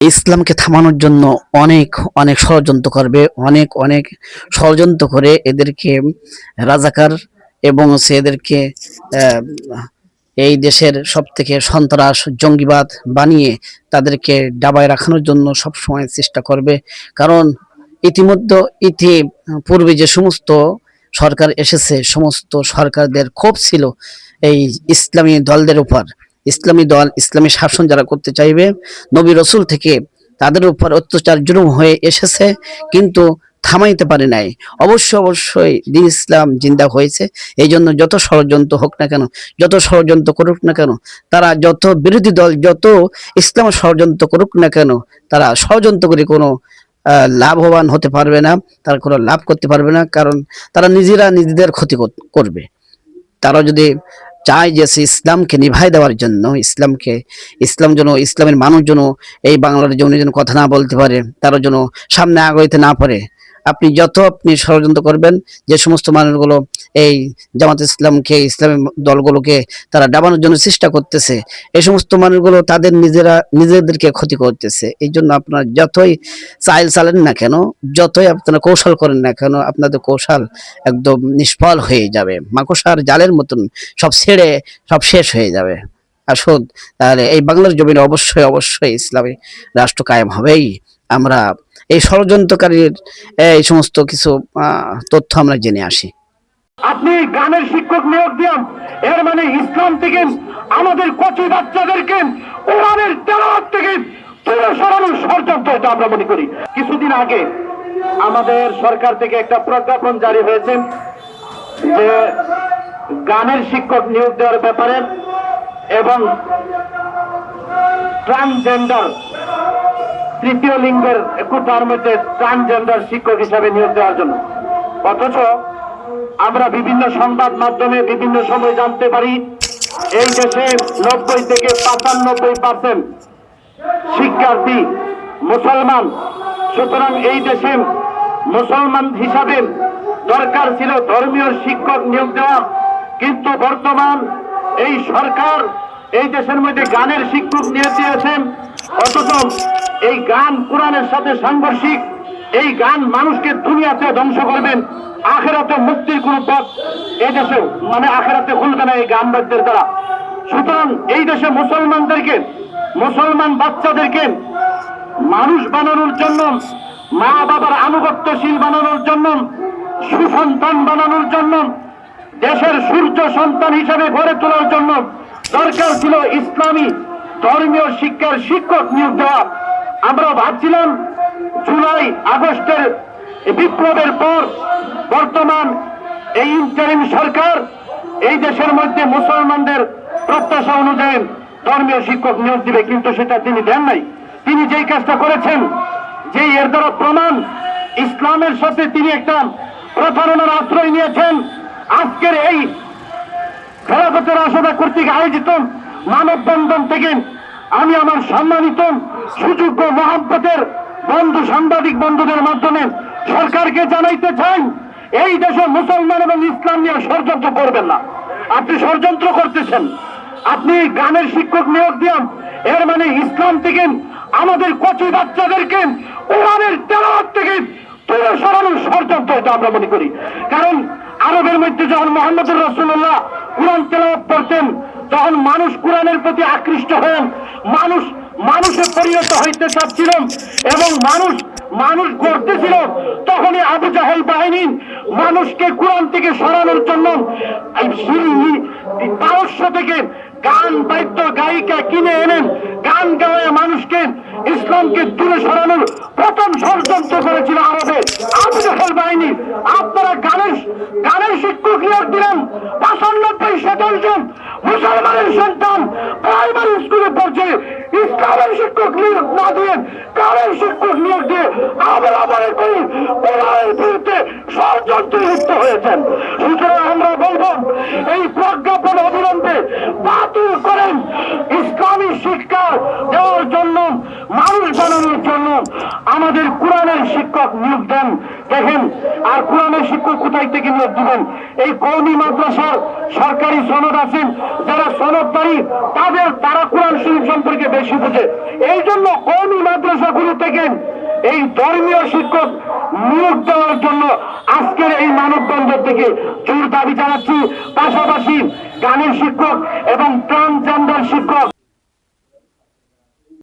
ইসলামকে থামানোর জন্য অনেক অনেক ষড়যন্ত্র করবে, অনেক অনেক ষড়যন্ত্র করে এদেরকে রাজাকার এবং হচ্ছে এদেরকে এই দেশের সব থেকে সন্ত্রাস, জঙ্গিবাদ বানিয়ে তাদেরকে ডাবায় রাখানোর জন্য সব সময় চেষ্টা করবে। কারণ ইতিমধ্যে ইতি পূর্বে যে সমস্ত সরকার এসেছে, সমস্ত সরকারদের ক্ষোভ ছিল এই ইসলামী দলদের উপর। ইসলামী দল, ইসলামী শাসন যারা করতে চাইবে, নবী রসুল থেকে তাদের উপর অত্যাচার জুলুম হয়ে এসেছে, কিন্তু থামাইতে পারে নাই। অবশ্য অবশ্যই দিন ইসলাম জিন্দা হয়েছে এই জন্য যত ষড়যন্ত্র হোক না কেন, যত ষড়যন্ত্র করুক না কেন, তারা যত বিরোধী দল, যত ইসলাম ষড়যন্ত্র করুক না কেন, তারা ষড়যন্ত্র করে কোনো লাভবান হতে পারবে না, তারা কোনো লাভ করতে পারবে না, কারণ তারা নিজেরা নিজেদের ক্ষতি করবে। তারা যদি চায় যে সে ইসলামকে নিভাই দেওয়ার জন্য, ইসলামকে, ইসলাম যেন, ইসলামের মানুষ যেন এই বাংলার জন্য যেন কথা না বলতে পারে তারও যেন সামনে আগাইতে না পারে। আপনি যত আপনি ষড়যন্ত্র করবেন, যে সমস্ত মানুষগুলো এই জামাত ইসলামকে, ইসলামী দলগুলোকে তারা ডাবানোর জন্য চেষ্টা করতেছে, এই সমস্ত মানুষগুলো তাদের নিজেরা, নিজেদেরকে ক্ষতি করতেছে। এই জন্য আপনার যতই চাইল চালেন না কেন, যতই আপনারা কৌশল করেন না কেন, আপনাদের কৌশল একদম নিষ্ফল হয়ে যাবে। মাকড়সার জালের মতন সব ছেড়ে সব শেষ হয়ে যাবে। আসুন, তাহলে এই বাংলার জমিনে অবশ্যই অবশ্যই ইসলামী রাষ্ট্র কায়েম হবেই। আমরা এই ষড়যন্ত্রকারীর, এই সমস্ত কিছু তথ্য আমরা জেনে আসি। আপনি গানের শিক্ষক নিয়োগ দিয়ান এর মানে ইসলাম থেকে আমাদের কচি বাচ্চাদেরকে কোরআনের তেলাওয়াত থেকে দূরে সরানোর ষড়যন্ত্র এটা আমরা মনে করি। কিছুদিন আগে আমাদের সরকার থেকে একটা প্রজ্ঞাপন জারি হয়েছে যে গানের শিক্ষক নিয়োগ দেওয়ার ব্যাপারে এবং ট্রান্সজেন্ডার তৃতীয় লিঙ্গের কোটার মধ্যে ট্রান্সজেন্ডার শিক্ষক হিসাবে নিয়োগ দেওয়ার জন্য। অথচ আমরা বিভিন্ন সংবাদ মাধ্যমে বিভিন্ন সময় জানতে পারি, এই দেশে নব্বই থেকে পাঁচানব্বই পার্সেন্ট শিক্ষার্থী মুসলমান। সুতরাং এই দেশে মুসলমান হিসাবে দরকার ছিল ধর্মীয় শিক্ষক নিয়োগ দেওয়া। কিন্তু বর্তমান এই সরকার এই দেশের মধ্যে গানের শিক্ষক নিয়োগ দিয়েছেন অথচ এই গান কোরআনের সাথে সাংঘর্ষিক, এই গান মানুষকে দুনিয়াতে ধ্বংস করবেন, আখেরাতে মুক্তির কোন পথ এই দেশে মানে আখেরাতে খুলবে না এই গান বাদ্যের দ্বারা। সুতরাং এই দেশে মুসলমানদেরকে, মুসলমান বাচ্চাদেরকে মানুষ বানানোর জন্য মা বাবার আনুগত্যশীল বানানোর জন্য, সুসন্তান বানানোর জন্য, দেশের সূর্য সন্তান হিসেবে গড়ে তোলার জন্য দরকার ছিল ইসলামী ধর্মীয় শিক্ষার শিক্ষক নিয়োগ দেওয়া। আমরা ভাবছিলাম জুলাই, আগস্টের বিপ্লবের পর বর্তমান এই ইন্টারিম সরকার এই দেশের মধ্যে মুসলমানদের প্রত্যাশা অনুযায়ী ধর্মীয় শিক্ষক নিয়োগ দিবে, কিন্তু সেটা তিনি দেন নাই। তিনি যেই কাজটা করেছেন যে এর দ্বারা প্রমাণ, ইসলামের সাথে তিনি একটা প্রতারণার আশ্রয় নিয়েছেন। আজকের এই খেলাফতের আসদা কর্তৃক আয়োজিত মানববন্ধন থেকে আমি আমার সম্মানিত সুযোগ্য মহাব্বতের বন্ধু, সাংবাদিক বন্ধুদের মাধ্যমে সরকারকে জানাইতে চাই, এই দেশে মুসলমান এবং ইসলাম নিয়ে ষড়যন্ত্র করবেন না। আপনি ষড়যন্ত্র করতেছেন। আপনি গানের শিক্ষক নিয়োগ দিয়ান এর মানে ইসলাম থেকে আমাদের কচি বাচ্চাদেরকে কোরআনের তেলাওয়াত থেকে দূরে সরানোর ষড়যন্ত্র এটা আমরা মনে করি। কারণ আরবের মধ্যে যখন মোহাম্মদুর রসুল্লাহ কোরআন তেলাওয়াত করতেন, তখন মানুষ কোরআনের প্রতি আকৃষ্ট হন মানুষ মানুষে পরিণত হইতে চাচ্ছিল এবং মানুষ মানুষ গড়তেছিল তখনই আবু জাহেল বাহিনী মানুষকে কোরআন থেকে সরানোর জন্য পারস্য থেকে গান বাদ্য গায়িকা কিনে এনেন, গান গাওয়ায় মানুষকে ইসলামকে দূরে সরানোর প্রথম ষড়যন্ত্র করেছিল আরবে। আবু জাহেল বাহিনী, আপনারা গানের গানের শিক্ষক নিয়োগ দিলেন পঁচানব্বই শতাংশ মুসলমানের সন্তান প্রাইমারি স্কুলে পড়ছে। ইসলামের শিক্ষক নিয়োগ না দিয়ে গানের শিক্ষক নিয়োগ দিয়ে আবার আবার করি বিরুদ্ধে ষড়যন্ত্রে লিপ্ত হয়েছেন সুতরাং আমরা বলব এই প্রজ্ঞাপন অবিলম্বে বাতিল করেন ইসলামী শিক্ষা দেওয়ার জন্য মানুষ বানানোর জন্য আমাদের কোরআনের শিক্ষক নিয়োগ দেন। দেখেন, আর কোরআনের শিক্ষক কোথায় থেকে নিয়োগ দিবেন? এই কৌমি মাদ্রাসার সরকারি সনদ আছেন, যারা সনদদারি তাদের, তারা কোরআন শরীফ সম্পর্কে বেশি বোঝে। এই জন্য কৌমি মাদ্রাসাগুলো থেকে এই ধর্মীয় শিক্ষক নিয়োগ দেওয়ার জন্য আজকের এই মানববন্ধন থেকে জোর দাবি জানাচ্ছি। পাশাপাশি গানের শিক্ষক এবং ট্রান্সজেন্ডার শিক্ষক